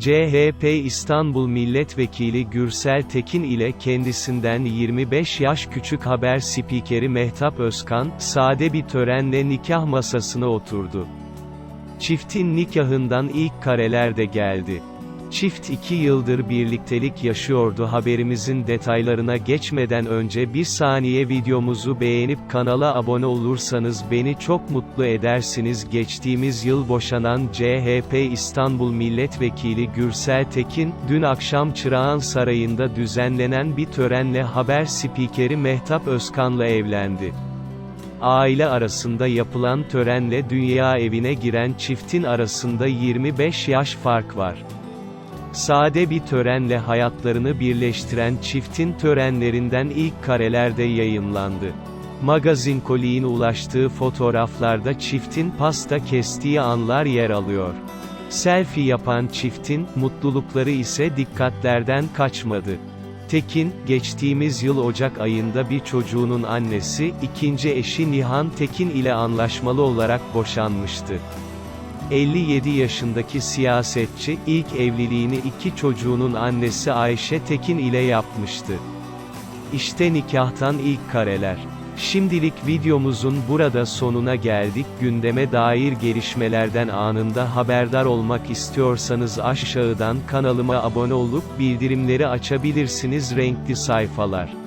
CHP İstanbul Milletvekili Gürsel Tekin ile kendisinden 25 yaş küçük haber spikeri Mehtap Özkan, sade bir törenle nikah masasına oturdu. Çiftin nikahından ilk kareler de geldi. Çift iki yıldır birliktelik yaşıyordu haberimizin detaylarına geçmeden önce bir saniye videomuzu beğenip kanala abone olursanız beni çok mutlu edersiniz. Geçtiğimiz yıl boşanan CHP İstanbul Milletvekili Gürsel Tekin, dün akşam Çırağan Sarayı'nda düzenlenen bir törenle haber spikeri Mehtap Özkan'la evlendi. Aile arasında yapılan törenle dünya evine giren çiftin arasında 25 yaş fark var. Sade bir törenle hayatlarını birleştiren çiftin törenlerinden ilk kareler de yayınlandı. Magazin Koli'nin ulaştığı fotoğraflarda çiftin pasta kestiği anlar yer alıyor. Selfie yapan çiftin, mutlulukları ise dikkatlerden kaçmadı. Tekin, geçtiğimiz yıl Ocak ayında bir çocuğunun annesi, ikinci eşi Nihan Tekin ile anlaşmalı olarak boşanmıştı. 57 yaşındaki siyasetçi, ilk evliliğini iki çocuğunun annesi Ayşe Tekin ile yapmıştı. İşte nikahtan ilk kareler. Şimdilik videomuzun burada sonuna geldik. Gündeme dair gelişmelerden anında haberdar olmak istiyorsanız aşağıdan kanalıma abone olup bildirimleri açabilirsiniz renkli sayfalar.